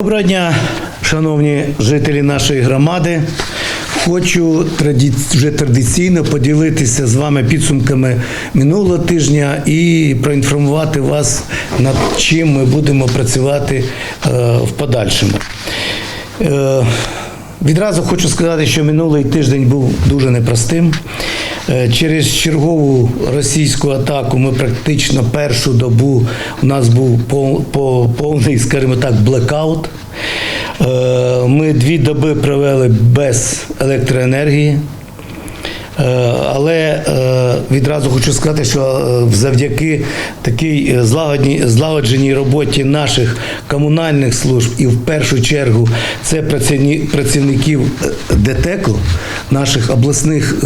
Доброго дня, шановні жителі нашої громади. Хочу вже традиційно поділитися з вами підсумками минулого тижня і проінформувати вас над чим ми будемо працювати е, в подальшому. Е, Відразу хочу сказати, що минулий тиждень був дуже непростим. Е, Через чергову російську атаку ми практично першу добу у нас був пов- по- повний, скажімо так, блекаут. Е, Ми дві доби провели без електроенергії. Е, Але е, відразу хочу сказати, що е, завдяки такій злагодній- злагодженій роботі наших комунальних служб і в першу чергу це працівників ДТЕКу, наших обласних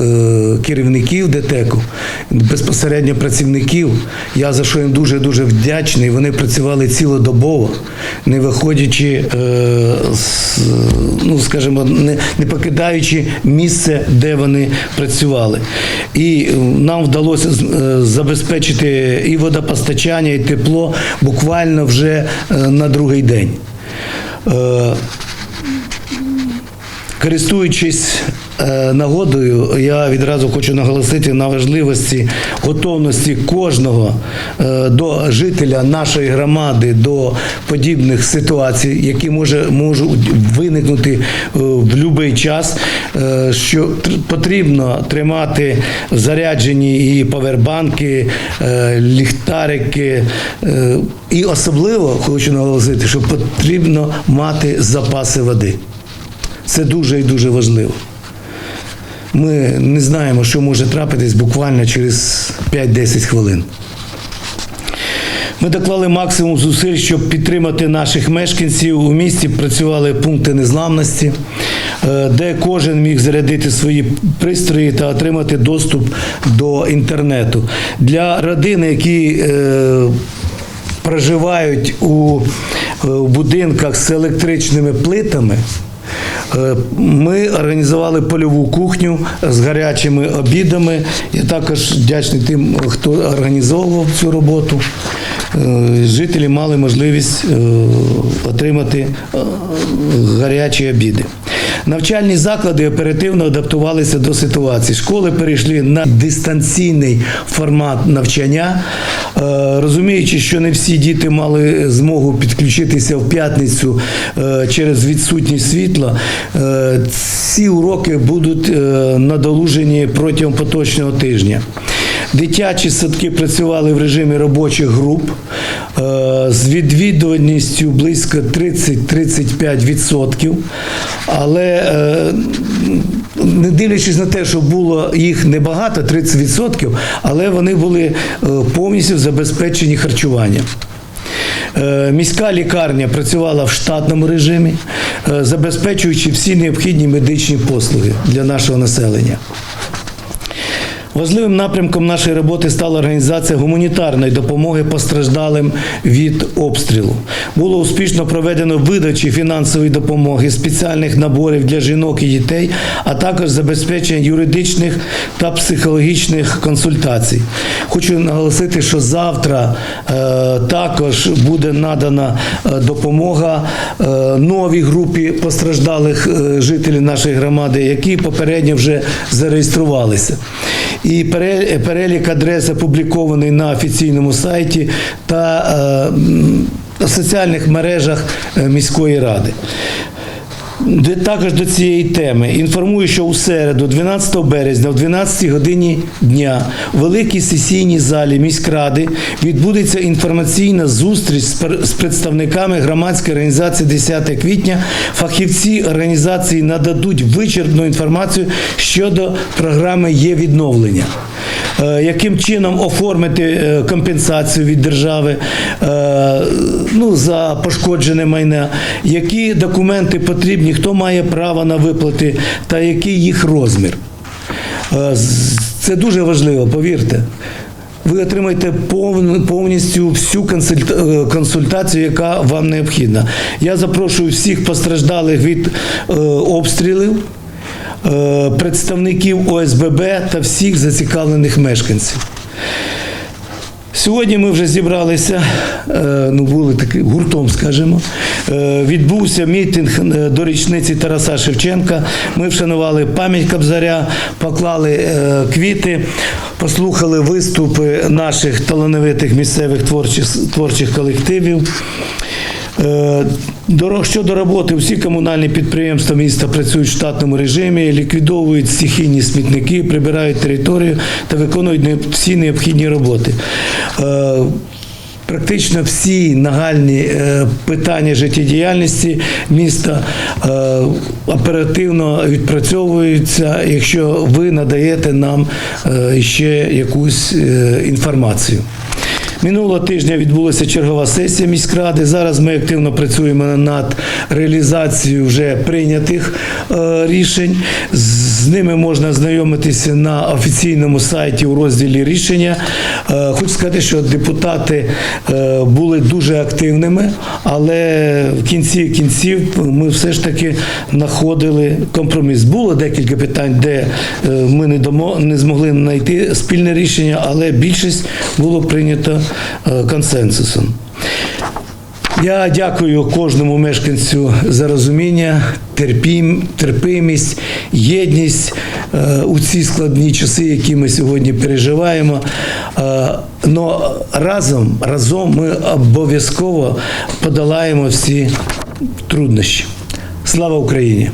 керівників ДТЕКу, безпосередньо працівників. Я за що їм дуже дуже вдячний. Вони працювали цілодобово, не виходячи, ну скажімо, не, покидаючи місце, де вони працювали. І е, нам вдалося е, забезпечити і водопостачання, і тепло буквально вже е, на другий день. Е, Користуючись нагодою, я відразу хочу наголосити на важливості готовності кожного е, до жителя нашої громади до подібних ситуацій, які може, можуть виникнути е, в будь-який час, е, що потрібно тримати заряджені і павербанки, е, ліхтарики. е, І особливо хочу наголосити, що потрібно мати запаси води. Це дуже і дуже важливо. Ми не знаємо, що може трапитись буквально через 5-10 хвилин. Ми доклали максимум зусиль, щоб підтримати наших мешканців. У місті працювали пункти незламності, е, де кожен міг зарядити свої пристрої та отримати доступ до інтернету. Для родин, які е, проживають у е, будинках з електричними плитами. Е, Ми організували польову кухню з гарячими обідами. Я також вдячний тим, хто організовував цю роботу. Е, Жителі мали можливість е, отримати гарячі обіди. Навчальні заклади оперативно адаптувалися до ситуації. Школи перейшли на дистанційний формат навчання, Е, розуміючи, що не всі діти мали змогу підключитися в п'ятницю е, через відсутність світла. е, Ці уроки будуть надолужені протягом поточного тижня. Дитячі садки працювали в режимі робочих груп е, з відвідуваністю близько 30-35%. Але е, не дивлячись на те, що було їх небагато, 30%, але вони були е, повністю забезпечені харчуванням. Міська лікарня працювала в штатному режимі, забезпечуючи всі необхідні медичні послуги для нашого населення. Важливим напрямком нашої роботи стала організація гуманітарної допомоги постраждалим від обстрілу. Було успішно проведено видачі фінансової допомоги, спеціальних наборів для жінок і дітей, а також забезпечення юридичних та психологічних консультацій. Хочу наголосити, що завтра е, також буде надана е, допомога е, новій групі постраждалих е, жителів нашої громади, які попередньо вже зареєструвалися. І пере- перелік адрес опублікований на офіційному сайті та е, в соціальних мережах е, міської ради. Де- Також до цієї теми інформую, що у середу, 12 березня, о 12 годині дня, у великій сесійній залі міськради відбудеться інформаційна зустріч з представниками громадської організації 10 квітня. Фахівці організації нададуть вичерпну інформацію щодо програми є відновлення. Е, Яким чином оформити е, компенсацію від держави е, ну, за пошкоджене майна, які документи потрібні, хто має право на виплати та який їх розмір. Е, Це дуже важливо, повірте. Ви отримаєте повністю всю е, консультацію, яка вам необхідна. Я запрошую всіх постраждалих від е, обстрілів, представників ОСББ та всіх зацікавлених мешканців. Сьогодні ми вже зібралися, е, ну були такі гуртом, скажімо. Е, Відбувся мітинг е, до річниці Тараса Шевченка. Ми вшанували пам'ять Кабзаря, поклали квіти, послухали виступи наших талановитих місцевих творчих, творчих колективів. Щодо роботи, всі комунальні підприємства міста працюють в штатному режимі, ліквідовують стихійні смітники, прибирають територію та виконують всі необхідні роботи. Е, Практично всі нагальні е, питання життєдіяльності міста е, оперативно відпрацьовуються, якщо ви надаєте нам ще якусь інформацію. Минулого тижня відбулася чергова сесія міськради. Зараз ми активно працюємо над реалізацією вже прийнятих е, рішень. З ними можна знайомитися на офіційному сайті у розділі рішення. Хочу сказати, що депутати е, були дуже активними, але в кінці кінців ми все ж таки знаходили компроміс. Було декілька питань, де е, ми не домо не змогли знайти спільне рішення, але більшість було прийнято е, консенсусом. Я дякую кожному мешканцю за розуміння, терпім, терпимість, єдність у ці складні часи, які ми сьогодні переживаємо. Е, но разом, разом ми обов'язково подолаємо всі труднощі. Слава Україні!